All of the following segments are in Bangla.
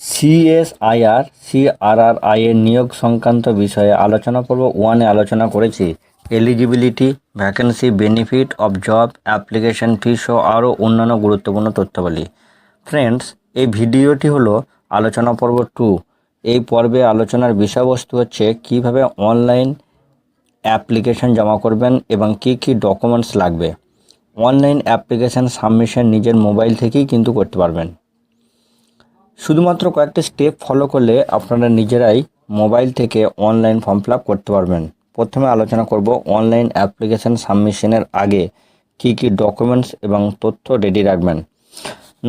সিএসআইআর সিআরআরআই এর নিয়োগ সংক্রান্ত বিষয়ে আলোচনা পর্ব ওয়ানে আলোচনা করেছি। Eligibility vacancy benefit of job application fees ও আরও অন্যান্য গুরুত্বপূর্ণ তথ্যাবলী। ফ্রেন্ডস এই ভিডিওটি হলো আলোচনা পর্ব টু এই পর্বে আলোচনার বিষয়বস্তু হচ্ছে কীভাবে অনলাইন অ্যাপ্লিকেশন জমা করবেন এবং কি কি ডকুমেন্টস লাগবে। অনলাইন অ্যাপ্লিকেশন সাবমিশন নিজের মোবাইল থেকেই কিন্তু করতে পারবেন। শুধুমাত্র কয়েকটি স্টেপ ফলো করলে আপনারা নিজেরাই মোবাইল থেকে অনলাইন ফর্ম ফিল করতে পারবেন। প্রথমে আলোচনা করব অনলাইন অ্যাপ্লিকেশান সাবমিশনের আগে কি কি ডকুমেন্টস এবং তথ্য রেডি রাখবেন।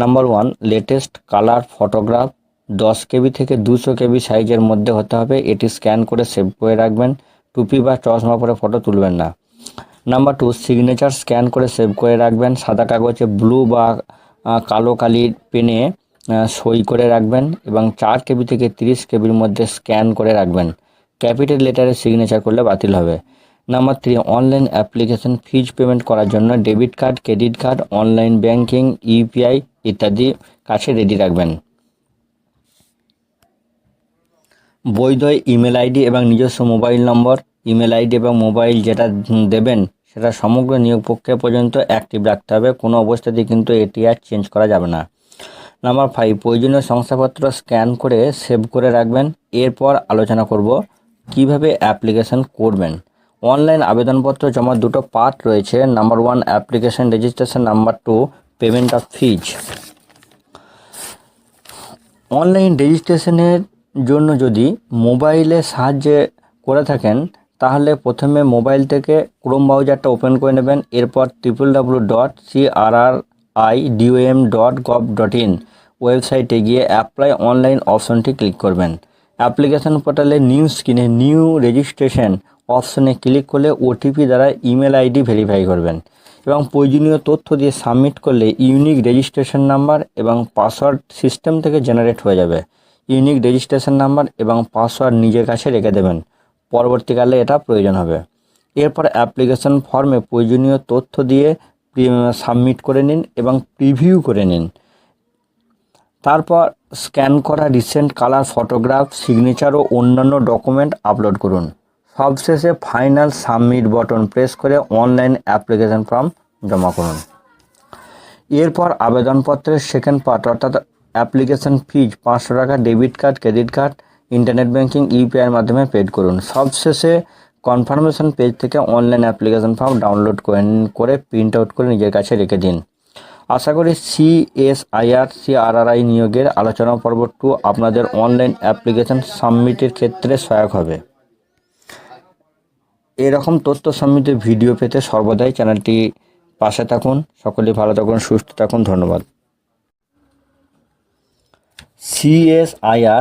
Number one latest colour photograph দশ কেবি থেকে দুশো কেবি সাইজের মধ্যে হতে হবে। এটি স্ক্যান করে সেভ করে রাখবেন। টুপি বা চশমা পরে ফটো তুলবেন না। নাম্বার টু সিগনেচার স্ক্যান করে সেভ করে রাখবেন। সাদা কাগজে ব্লু বা কালো কালির পেনে সই করে রাখবেন এবং চার কেবি থেকে তিরিশ কেবির মধ্যে স্ক্যান করে রাখবেন। ক্যাপিটাল লেটারে সিগনেচার করলে বাতিল হবে। Number three online application fees payment করার জন্য debit card credit card online banking UPI ইত্যাদি কাছে রেডি রাখবেন। বৈধ ইমেল আইডি এবং নিজস্ব মোবাইল নম্বর ইমেল আইডি এবং মোবাইল যেটা দেবেন, সেটা সমগ্র নিয়োগ প্রক্রিয়া পর্যন্ত অ্যাক্টিভ রাখতে হবে। কোনো অবস্থাতেই কিন্তু এটি আর চেঞ্জ করা যাবে না। নাম্বার ফাইভ প্রয়োজনীয় শংসাপত্র স্ক্যান করে সেভ করে রাখবেন। এরপর আলোচনা করব কীভাবে অ্যাপ্লিকেশন করবেন। অনলাইন আবেদনপত্র জমা দুটো পার্ট রয়েছে। Number one application registration number two payment of fees online রেজিস্ট্রেশনের জন্য যদি মোবাইলের সাহায্যে করে থাকেন, তাহলে প্রথমে মোবাইল থেকে ক্রোম ব্রাউজারটা ওপেন করে নেবেন। এরপর triple W dot CRR I DOM dot gov dot in ওয়েবসাইটে গিয়ে অ্যাপ্লাই অনলাইন অপশনটি ক্লিক করবেন। অ্যাপ্লিকেশন পোর্টালে নিউ স্ক্রিনে নিউ রেজিস্ট্রেশন অপশনে ক্লিক করলে ওটিপি দ্বারা ইমেল আইডি ভেরিফাই করবেন এবং প্রয়োজনীয় তথ্য দিয়ে সাবমিট করলে ইউনিক রেজিস্ট্রেশন নাম্বার এবং পাসওয়ার্ড সিস্টেম থেকে জেনারেট হয়ে যাবে। ইউনিক রেজিস্ট্রেশন নাম্বার এবং পাসওয়ার্ড নিজের কাছে রেখে দেবেন। পরবর্তীকালে এটা প্রয়োজন হবে। এরপর অ্যাপ্লিকেশন ফর্মে প্রয়োজনীয় তথ্য দিয়ে সাবমিট করে নিন এবং প্রিভিউ করে নিন। তারপর স্ক্যান করা রিসেন্ট কালার ফটোগ্রাফ সিগনেচার ও অন্যান্য ডকুমেন্ট আপলোড করুন। সবশেষে ফাইনাল সাবমিট বটন প্রেস করে অনলাইন অ্যাপ্লিকেশন ফর্ম জমা করুন। এরপর আবেদনপত্রের সেকেন্ড পার্ট অর্থাৎ অ্যাপ্লিকেশন ফিজ পাঁচশো টাকা debit card credit card internet banking ইউপিআইয়ের মাধ্যমে পেড করুন। সবশেষে কনফার্মেশন পেজ থেকে অনলাইন অ্যাপ্লিকেশন ফর্ম ডাউনলোড করে করে প্রিন্ট আউট করে নিজের কাছে রেখে দিন। আশা করি সি এস সিএসআইআর, সিআরআরআই নিয়োগের আলোচনা পর্ব টু আপনাদের অনলাইন অ্যাপ্লিকেশন সাবমিটের ক্ষেত্রে সহায়ক হবে। এরকম তথ্য সমৃদ্ধ ভিডিও পেতে সর্বদাই চ্যানেলটি পাশে থাকুন। সকলেই ভালো থাকুন, সুস্থ থাকুন। ধন্যবাদ। C S CSIR